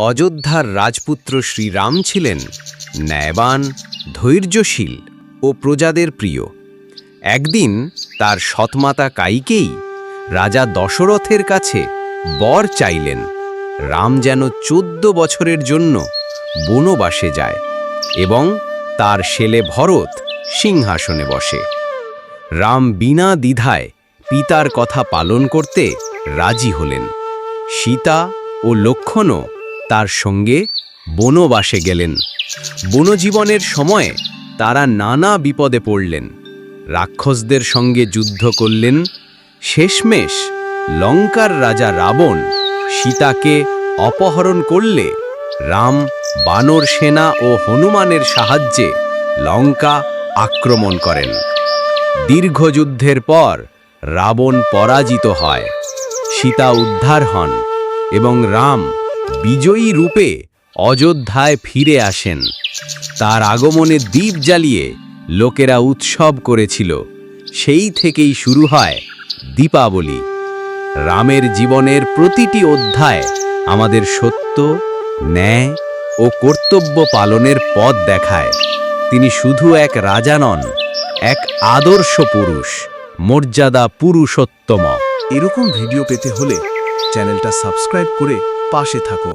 অযোধ্যার রাজপুত্র শ্রীরাম ছিলেন ন্যায়বান, ধৈর্যশীল ও প্রজাদের প্রিয়। একদিন তার সৎমাতা কাইকেই রাজা দশরথের কাছে বর চাইলেন, রাম যেন চোদ্দ বছরের জন্য বনবাসে যায় এবং তার ছেলে ভরত সিংহাসনে বসে। রাম বিনা দ্বিধায় পিতার কথা পালন করতে রাজি হলেন। সীতা ও লক্ষণও তার সঙ্গে বনবাসে গেলেন। বনজীবনের সময়ে তারা নানা বিপদে পড়লেন। রাক্ষসদের সঙ্গে যুদ্ধ করলেন। শেষমেশ লঙ্কার রাজা রাবণ সীতাকে অপহরণ করলে রাম, বানর সেনা ও হনুমানের সাহায্যে লঙ্কা আক্রমণ করেন। দীর্ঘ যুদ্ধের পর রাবণ পরাজিত হয়। সীতা উদ্ধার হন এবং রাম বিজয়ী রূপে অযোধ্যায় ফিরে আসেন। তার আগমনে দ্বীপ জ্বালিয়ে লোকেরা উৎসব করেছিল। সেই থেকেই শুরু হয় দীপাবলি। রামের জীবনের প্রতিটি অধ্যায় আমাদের সত্য, ন্যায় ও কর্তব্য পালনের পথ দেখায়। তিনি শুধু এক রাজা নন, এক আদর্শ পুরুষ, মর্যাদা পুরুষোত্তম। এরকম ভিডিও পেতে হলে চ্যানেলটা সাবস্ক্রাইব করে পাশে থাকো।